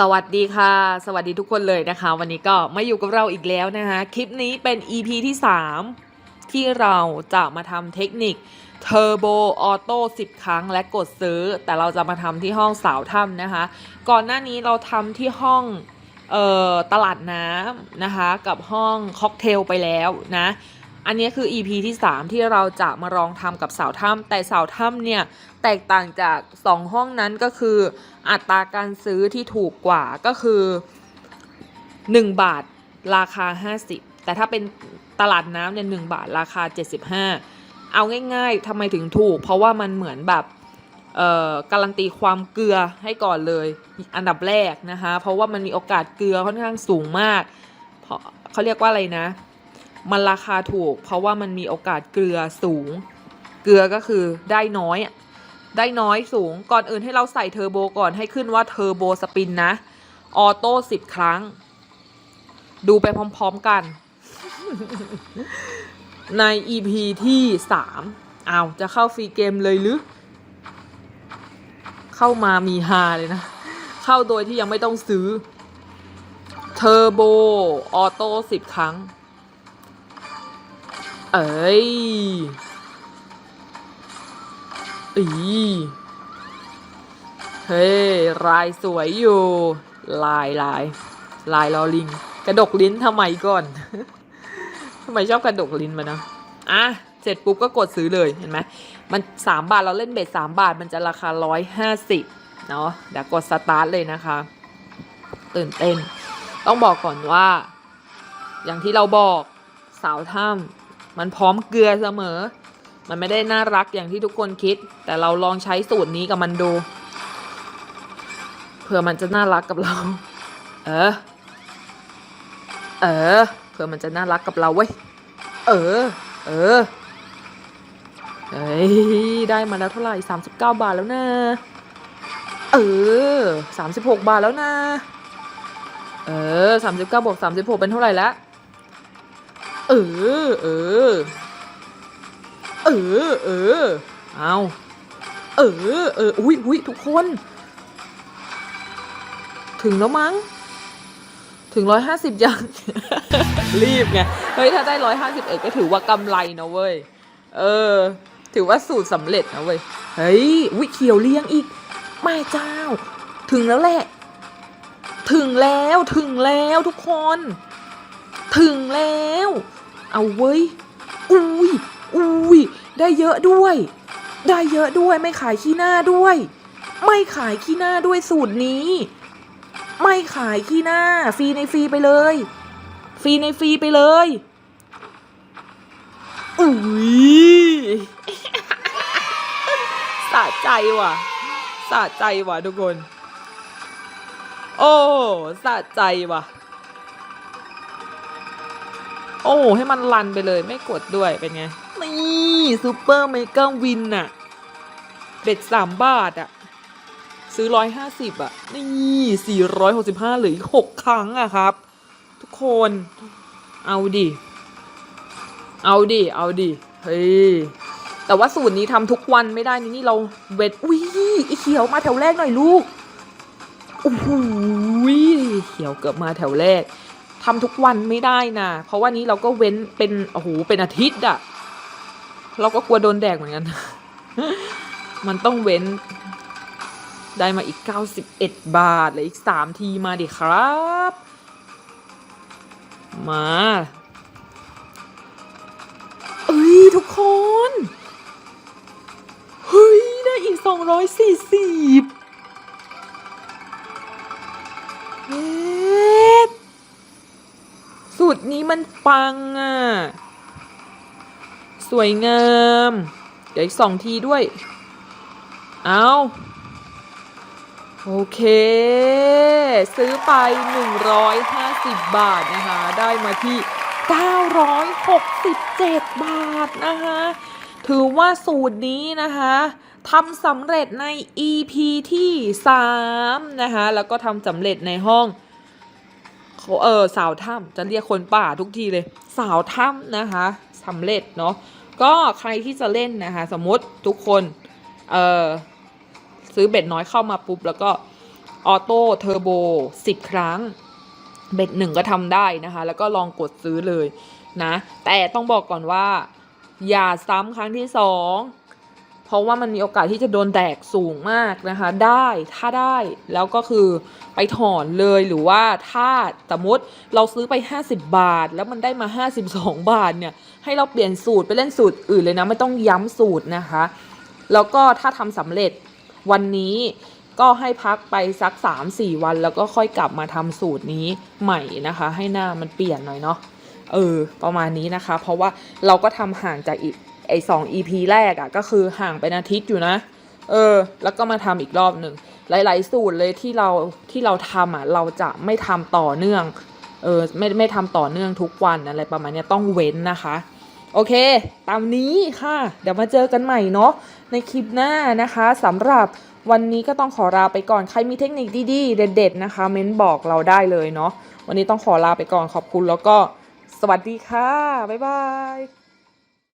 สวัสดีค่ะ สวัสดีทุกคนเลยนะคะ วันนี้ก็มาอยู่กับเราอีกแล้วนะคะ คลิปนี้เป็น EP ที่ 3 ที่เราจะมาทำเทคนิค Turbo Auto 10 ครั้งและกดซื้อ แต่เราจะมาทำที่ห้องสาวถ้ำนะคะ ก่อนหน้านี้เราทำที่ห้องออตลาดน้ำนะคะ กับห้องค็อกเทลไปแล้วนะ อันนี้คือ EP ที่ 3 ที่เราจะมาลองทำกับเสาถ้ำแต่เสาถ้ำเนี่ย แตกต่างจาก 2 ห้องนั้นก็คือ อัตราการซื้อที่ถูกกว่าก็คือ 1 บาทราคา 50 แต่ถ้าเป็นตลาดน้ำเนี่ยหบาทราคา 75 เอาง่ายๆทำไมถึงถูก เพราะว่ามันเหมือนแบบเออการันตีความเกลือให้ก่อนเลยอันดับแรกนะคะ เพราะว่ามันมีโอกาสเกลือค่อนข้างสูงมาก เพราะเขาเรียกว่าอะไรนะ มันราคาถูก เพราะว่ามันมีโอกาสเกลือสูง เกลือก็คือได้น้อยอะได้น้อยสูง ก่อนอื่นให้เราใส่เทอร์โบก่อนให้ขึ้นว่าเทอร์โบสปินนะ ออโต้สิบครั้ง ดูไปพร้อมๆกัน ใน EP ที่สามอ้าวจะเข้าฟรีเกมเลยหรือ เข้ามามีฮาเลยนะ เข้าโดยที่ยังไม่ต้องซื้อ เทอร์โบ ออโต้สิบครั้ง เอ้ยอีเฮ้ยลายสวยอยู่ ลายลายลายลอลิง กระดกลิ้นทำไมก่อนทำไมชอบกระดกลิ้นมานะอะเสร็จปุ๊บก็กดซื้อเลยเห็นไหมมันสามบาทเราเล่นเบ็ดสามบาทมันจะราคาร้อยห้าสิบเนาะเดี๋ยวกดสตาร์ทเลยนะคะ ตื่นเต้น ต้องบอกก่อนว่า อย่างที่เราบอกสาวถ้ำ มันพร้อมเกลือเสมอ มันไม่ได้น่ารักอย่างที่ทุกคนคิด แต่เราลองใช้สูตรนี้กับมันดู เผื่อมันจะน่ารักกับเรา เออ เออ เผื่อมันจะน่ารักกับเราเว้ย เออ เออเฮ้ยได้มาแล้วเท่าไหร่สามสิบเก้าบาทแล้วนะ เออสามสิบหกบาทแล้วนะ เออสามสิบเก้าบวกสามสิบหกเป็นเท่าไหร่แล้ว เออ เออ เออ เออ เอาเออ เออ อุ้ยอุ้ยทุกคน ถึงแล้วมั้ง ถึงร้อยห้าสิบยัง รีบไง เฮ้ย ถ้าได้ร้อยห้าสิบเอ็ดก็ถือว่ากำไรนะเว้ย เออ ถือว่าสูตรสำเร็จนะเว้ย เฮ้ยวิเขียวเลี้ยงอีกแม่เจ้า ถึงแล้วแหละ ถึงแล้ว ถึงแล้วทุกคน ถึงแล้ว เอาเว้ย อุ้ย อุ้ย ได้เยอะด้วย ได้เยอะด้วยไม่ขายขี้หน้าด้วย ไม่ขายขี้หน้าด้วยสูตรนี้ ไม่ขายขี้หน้า ฟรีในฟรีไปเลย ฟรีในฟรีไปเลย อุ้ยสะใจว่ะสะใจว่ะทุกคน โอ้สะใจว่ะ โอ้ให้มันรันไปเลยไม่กดด้วยเป็นไง นี่ซูเปอร์เมกาวินน่ะเบ็ดสามบาทอะซื้อร้อยห้าสิบอะนี่สี่ร้อยหกสิบห้าเหลืออีกหกครั้งอะครับ ทุกคนเอาดิเอาดิ เอาดิ เฮ้ย แต่ว่าสูตรนี้ทำทุกวันไม่ได้นี่นี่เราเวทอุ้ยไอเขียวมาแถวแรกหน่อยลูกโอ้โหเขียวเกือบมาแถวแรก ทำทุกวันไม่ได้นะเพราะว่านี้เราก็เว้นเป็นโอ้โหเป็นอาทิตย์อะเราก็กลัวโดนแดกเหมือนกัน มันต้องเว้น ได้มาอีก 91 บาทเลืออีก 3 ทีมาดิครับ มาเอ้ยทุกคน เฮ้ย ได้อีก 240 มันปังอะ สวยงาม เดี๋ยวอีกสองทีด้วย เอาโอเค ซื้อไป 150 บาทนะคะ ได้มาที่ 967 บาทนะคะ ถือว่าสูตรนี้นะคะทำสำเร็จใน EP ที่ 3 นะคะ แล้วก็ทำสำเร็จในห้อง เขาเออสาวถ้ำจะเรียกคนป่าทุกทีเลย สาวถ้ำนะคะสำเร็จเนาะก็ใครที่จะเล่นนะคะสมมติทุกคนเออซื้อเบ็ดน้อยเข้ามาปุ๊บ แล้วก็ออโต้เทอร์โบ10 ครั้ง เบ็ดหนึ่งก็ทำได้นะคะ แล้วก็ลองกดซื้อเลยนะ แต่ต้องบอกก่อนว่า อย่าซ้ำครั้งที่สอง ราะว่ามันมีโอกาสที่จะโดนแดกสูงมากนะคะ ได้ถ้าได้แล้วก็คือไปถอนเลยหรือว่าถ้าสมมติเราซื้อไป 50 บาท แล้วมันได้มา 52 บาทเนี่ยให้เราเปลี่ยนสูตรไปเล่นสูตรอื่นเลยนะไม่ต้องย้ำสูตรนะคะ แล้วก็ถ้าทำสำเร็จวันนี้ก็ให้พักไปสัก 3-4 วัน แล้วก็ค่อยกลับมาทำสูตรนี้ใหม่นะคะ ให้หน้ามันเปลี่ยนหน่อยเนาะเออประมาณนี้นะคะ เพราะว่าเราก็ทำห่างจากอีก ไอสอง EP แรกอะ่ะก็คือห่างไปอาทิตย์อยู่นะ เออ แล้วก็มาทำอีกรอบหนึ่งหลาย ๆ สูตรเลยที่เราที่เราทำอะเราจะไม่ทำต่อเนื่อง เออไม่ไม่ทำต่อเนื่องทุกวันอะไรประมาณนี้ต้องเว้นนะคะโอเค ตามนี้ค่ะ เดี๋ยวมาเจอกันใหม่เนาะในคลิปหน้านะคะสำหรับวันนี้ก็ต้องขอลาไปก่อน ใครมีเทคนิคดีๆ เด็ดๆนะคะ เม้นบอกเราได้เลยเนาะ วันนี้ต้องขอลาไปก่อนขอบคุณแล้วก็สวัสดีค่ะ บ๊ายบาย